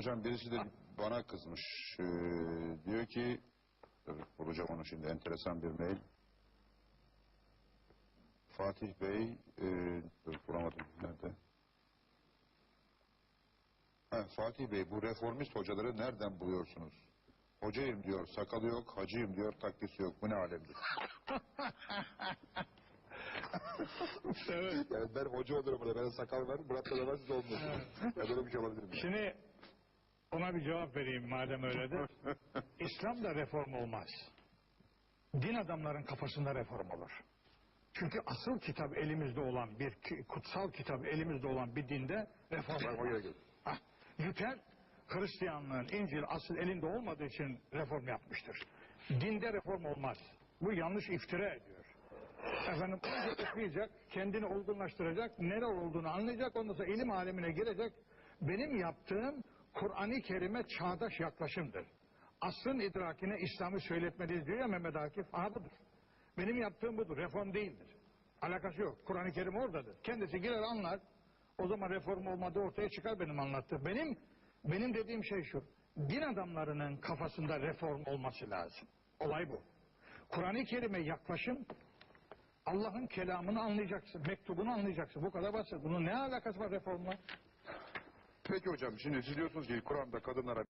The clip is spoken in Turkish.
Hocam birisi de bana kızmış. Ee, diyor ki bulacağım onu şimdi enteresan bir mail. Fatih Bey e, dur bulamadım nerede? Ha, Fatih Bey bu reformist hocaları nereden buluyorsunuz? Hocayım diyor, sakalı yok, hacıyım diyor, taklisi yok. Bu ne alemdir? Evet. Yani ben hoca olurum burada, ben sakal var, Murat da var, siz olmuyorsunuz. Ya böyle bir şey olabilir mi? Şimdi ona bir cevap vereyim madem öyledir. İslam'da reform olmaz. Din adamların kafasında reform olur. Çünkü asıl kitap elimizde olan bir kutsal kitap elimizde olan bir dinde reform olmaz. Ah, Luther Hristiyanlığın İncil asıl elinde olmadığı için reform yapmıştır. Dinde reform olmaz. Bu yanlış iftira ediyor. Efendim okuyacak, kendini olgunlaştıracak, nere olduğunu anlayacak, ondan sonra ilim alemine girecek. Benim yaptığım Kur'an-ı Kerim'e çağdaş yaklaşımdır. Asrın idrakine İslam'ı söyletmeliyiz diyor ya Mehmet Akif. Aha budur. Benim yaptığım budur. Reform değildir. Alakası yok. Kur'an-ı Kerim oradadır. Kendisi girer anlar. O zaman reform olmadığı ortaya çıkar benim anlattığım. Benim benim dediğim şey şu. Din adamlarının kafasında reform olması lazım. Olay bu. Kur'an-ı Kerim'e yaklaşım Allah'ın kelamını anlayacaksın. Mektubunu anlayacaksın. Bu kadar basit. Bunun ne alakası var reformla? Peki hocam, şimdi siz diyorsunuz ki Kur'an'da kadınlara